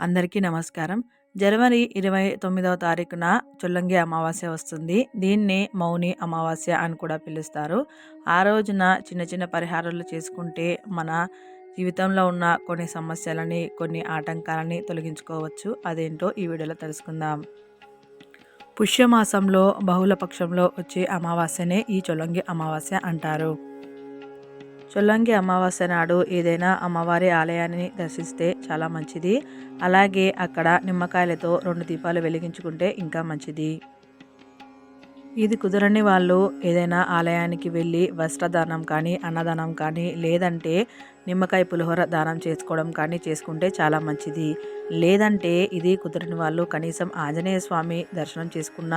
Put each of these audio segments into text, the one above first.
అందరికీ నమస్కారం. జనవరి ఇరవై తొమ్మిదవ తారీఖున చొల్లంగి అమావాస్య వస్తుంది. దీన్ని మౌని అమావాస్య అని కూడా పిలుస్తారు. ఆ రోజున చిన్న చిన్న పరిహారాలు చేసుకుంటే మన జీవితంలో ఉన్న కొన్ని సమస్యలని కొన్ని ఆటంకాలని తొలగించుకోవచ్చు. అదేంటో ఈ వీడియోలో తెలుసుకుందాం. పుష్యమాసంలో బహుళ పక్షంలో వచ్చే అమావాస్యనే ఈ చొల్లంగి అమావాస్య అంటారు. చొల్లంగి అమావాస్య నాడు ఏదైనా అమ్మవారి ఆలయాన్ని దర్శిస్తే చాలా మంచిది. అలాగే అక్కడ నిమ్మకాయలతో రెండు దీపాలు వెలిగించుకుంటే ఇంకా మంచిది. ఇది కుదరని వాళ్ళు ఏదైనా ఆలయానికి వెళ్ళి వస్త్రదానం కానీ అన్నదానం కానీ లేదంటే నిమ్మకాయ పులిహోర దానం చేసుకోవడం కానీ చేసుకుంటే చాలా మంచిది. లేదంటే ఇది కుదరని వాళ్ళు కనీసం ఆంజనేయ స్వామి దర్శనం చేసుకున్న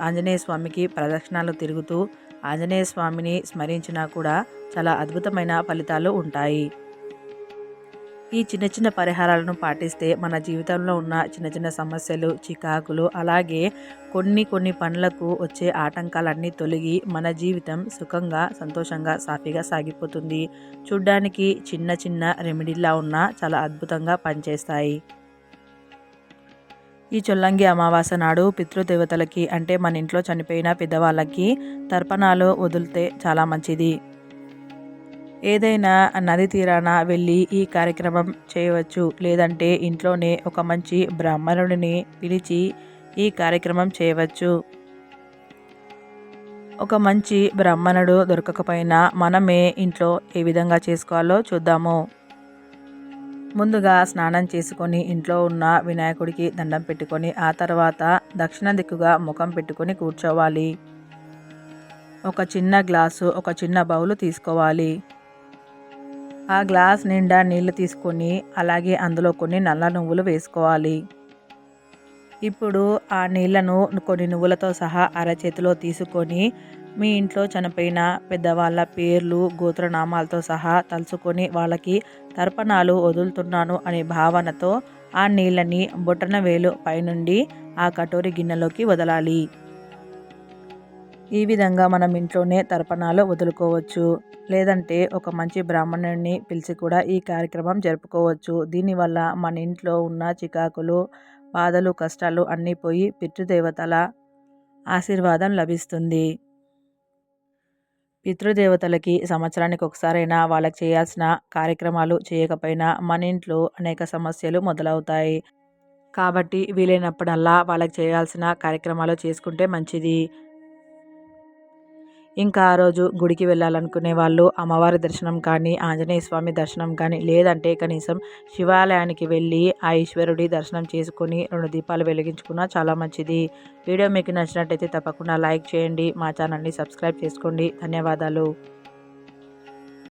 ఆంజనేయ స్వామికి ప్రదక్షిణాలు తిరుగుతూ ఆంజనేయ స్వామిని స్మరించినా కూడా చాలా అద్భుతమైన ఫలితాలు ఉంటాయి. ఈ చిన్న చిన్న పరిహారాలను పాటిస్తే మన జీవితంలో ఉన్న చిన్న చిన్న సమస్యలు చికాకులు అలాగే కొన్ని కొన్ని పనులకు వచ్చే ఆటంకాలన్నీ తొలగి మన జీవితం సుఖంగా సంతోషంగా సాఫీగా సాగిపోతుంది. చూడ్డానికి చిన్న చిన్న రెమెడీలా ఉన్నా చాలా అద్భుతంగా పనిచేస్తాయి. ఈ చొల్లంగి అమావాస్య నాడు పితృదేవతలకి అంటే మన ఇంట్లో చనిపోయిన పెద్దవాళ్ళకి తర్పణాలు వదిలితే చాలా మంచిది. ఏదైనా నది తీరాన వెళ్ళి ఈ కార్యక్రమం చేయవచ్చు. లేదంటే ఇంట్లోనే ఒక మంచి బ్రాహ్మణుడిని పిలిచి ఈ కార్యక్రమం చేయవచ్చు. ఒక మంచి బ్రాహ్మణుడు దొరకకపోయినా మనమే ఇంట్లో ఏ విధంగా చేసుకోవాలో చూద్దాము. ముందుగా స్నానం చేసుకొని ఇంట్లో ఉన్న వినాయకుడికి దండం పెట్టుకొని ఆ తర్వాత దక్షిణ దిక్కుగా ముఖం పెట్టుకొని కూర్చోవాలి. ఒక చిన్న గ్లాసు ఒక చిన్న బౌలు తీసుకోవాలి. ఆ గ్లాస్ నిండా నీళ్ళు తీసుకొని అలాగే అందులో కొన్ని నల్ల నువ్వులు వేసుకోవాలి. ఇప్పుడు ఆ నీళ్ళను కొన్ని నువ్వులతో సహా అరచేతిలో తీసుకొని మీ ఇంట్లో చనిపోయిన పెద్దవాళ్ళ పేర్లు గోత్రనామాలతో సహా తలుచుకొని వాళ్ళకి తర్పణాలు వదులుతున్నాను అనే భావనతో ఆ నీళ్ళని బొట్టన వేలు పైనుండి ఆ కటోరి గిన్నెలోకి వదలాలి. ఈ విధంగా మనం ఇంట్లోనే తర్పణాలు వదులుకోవచ్చు. లేదంటే ఒక మంచి బ్రాహ్మణుడిని పిలిచి కూడా ఈ కార్యక్రమం జరుపుకోవచ్చు. దీనివల్ల మన ఇంట్లో ఉన్న చికాకులు బాధలు కష్టాలు అన్నీ పోయి పితృదేవతల ఆశీర్వాదం లభిస్తుంది. పితృదేవతలకి సంవత్సరానికి ఒకసారైనా వాళ్ళకి చేయాల్సిన కార్యక్రమాలు చేయకపోయినా మన ఇంట్లో అనేక సమస్యలు మొదలవుతాయి. కాబట్టి వీలైనప్పుడల్లా వాళ్ళకి చేయాల్సిన కార్యక్రమాలు చేసుకుంటే మంచిది. ఇంకా ఆ రోజు గుడికి వెళ్ళాలనుకునే వాళ్ళు అమ్మవారి దర్శనం కానీ ఆంజనేయ స్వామి దర్శనం కానీ లేదంటే కనీసం శివాలయానికి వెళ్ళి ఆ ఈశ్వరుడి దర్శనం చేసుకుని రెండు దీపాలు వెలిగించుకున్నా చాలా మంచిది. వీడియో మీకు నచ్చినట్టయితే తప్పకుండా లైక్ చేయండి మా ఛానల్ని సబ్స్క్రైబ్ చేసుకోండి. ధన్యవాదాలు.